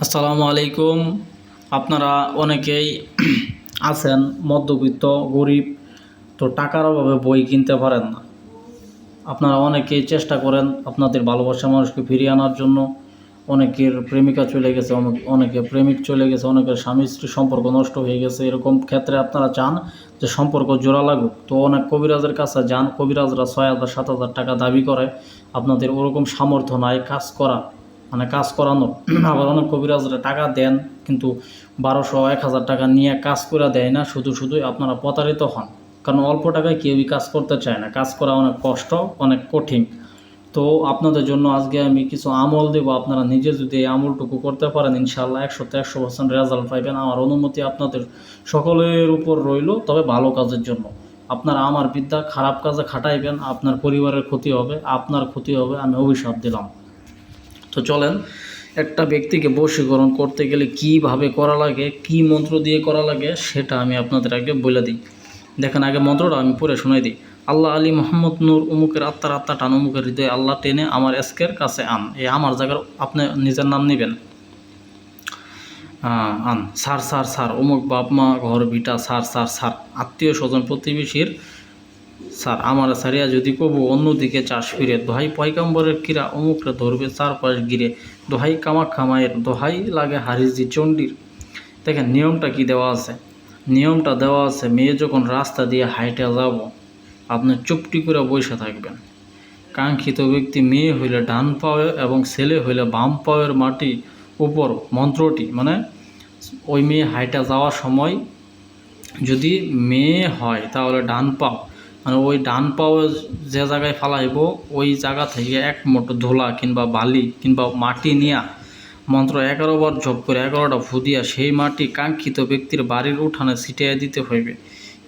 আসসালামু আলাইকুম। আপনারা অনেকেই আছেন, মধ্যবিত্ত, গরিব, তো টাকার অভাবে বই কিনতে পারেন না। আপনারা অনেকেই চেষ্টা করেন আপনাদের ভালোবাসা মানুষকে ফিরিয়ে আনার জন্য। অনেকের প্রেমিকা চলে গেছে, অনেক- প্রেমিক চলে গেছে, অনেকের স্বামী স্ত্রী সম্পর্ক নষ্ট হয়ে গেছে। এরকম ক্ষেত্রে আপনারা চান যে সম্পর্ক জোড়া লাগুক। তো অনেক কবিরাজের কাছে যান, কবিরাজরা ছয় হাজার, সাত হাজার টাকা দাবি করে। আপনাদের ওরকম সামর্থ্য নাই কাজ করা। মানে কাজ করানো আবার অনেক কবিরাজরা টাকা দেন, কিন্তু বারোশো এক হাজার টাকা নিয়ে কাজ করে দেয় না, শুধু শুধুই আপনারা প্রতারিত হন। কারণ অল্প টাকায় কেউই কাজ করতে চায় না। কাজ করা অনেক কষ্ট, অনেক কঠিন। তো আপনাদের জন্য আজকে আমি কিছু আমল দেবো, আপনারা নিজে যদি এই আমলটুকু করতে পারেন ইনশাল্লাহ একশোতে একশো পার্সেন্ট রেজাল্ট পাইবেন। আমার অনুমতি আপনাদের সকলের উপর রইল, তবে ভালো কাজের জন্য। আপনারা আমার বিদ্যা খারাপ কাজে খাটাইবেন, আপনার পরিবারের ক্ষতি হবে, আপনার ক্ষতি হবে, আমি অভিশাপ দিলাম। তো চলেন, একটা ব্যক্তিকে বশীকরণ করতে গেলে কীভাবে করা লাগে, কি মন্ত্র দিয়ে করা লাগে, সেটা আমি আপনাদের আগে বলে দিই। দেখেন, আগে মন্ত্রটা আমি পড়ে শোনাই দিই। আল্লাহ আলী মোহাম্মদ নূর উমুকের আত্মার আত্মা টান উমুকের হৃদয় আল্লাহ টেনে আমার এসকের কাছে আন। এই আমার জায়গার আপনি নিজের নাম নেবেন। আন। সার সার সার। অমুক বাপ, মা, ঘর ভিটা সার সার সার। আত্মীয় স্বজন প্রতিবেশীর স্যার, আমার সারিয়া যদি কবু অন্যদিকে চাষ ফিরে, দোহাই পয়কাম্বরের কিরা অমুকরে ধরবে চারপাশ গিরে, দোহাই কামাখ্যা মায়ের, দোহাই লাগে হারিজি চণ্ডীর। দেখেন, নিয়মটা কি দেওয়া আছে? নিয়মটা দেওয়া আছে, মেয়ে যখন রাস্তা দিয়ে হাইটে যাব, আপনি চুপটি করে বসে থাকবেন। কাঙ্ক্ষিত ব্যক্তি মেয়ে হইলে ডান পাওয়ে এবং ছেলে হইলে বাম পাওয়ের মাটি উপর মন্ত্রটি মানে ওই মেয়ে হাইটা যাওয়ার সময় যদি মেয়ে হয়, তাহলে ডান পাও। মানে ওই ডান পাও যে জায়গায় ফালাইব, ওই জায়গা থেকে এক মুঠো ধুলা কিংবা বালি কিংবা মাটি নিয়া মন্ত্র এগারো বার জপ করে এগারোটা ফু দিয়া সেই মাটি কাঙ্ক্ষিত ব্যক্তির বাড়ির উঠানে ছিটিয়ে দিতে হইবে।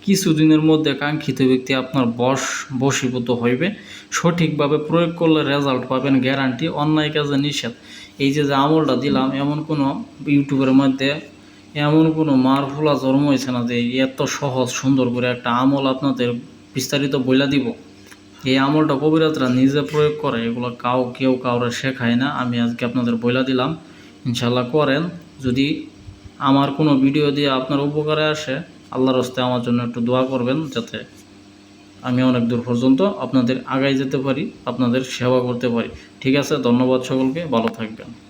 কিছুদিনের মধ্যে কাঙ্ক্ষিত ব্যক্তি আপনার বশ বশীভূত হইবে। সঠিকভাবে প্রয়োগ করলে রেজাল্ট পাবেন গ্যারান্টি অন্যায় কাজে নিষেধ। এই যে যে আমলটা দিলাম, এমন কোনো ইউটিউবের মধ্যে এমন কোনো মারফুলা জন্ম হয়েছে না যে এত সহজ সুন্দর করে একটা আমল আপনাদের বিস্তারিত বইলা দিব। এই আমলটা কবিরাতরা নিজে প্রয়োগ করে, এগুলো কাউ কেউ কাউরে শেখায় না। আমি আজকে আপনাদের বইলা দিলাম। ইনশাল্লাহ করেন। যদি আমার কোনো ভিডিও দিয়ে আপনার উপকারে আসে, আল্লাহর হস্তে আমার জন্য একটু দোয়া করবেন, যাতে আমি অনেক দূর পর্যন্ত আপনাদের আগায় যেতে পারি, আপনাদের সেবা করতে পারি। ঠিক আছে, ধন্যবাদ সকলকে। ভালো থাকবেন।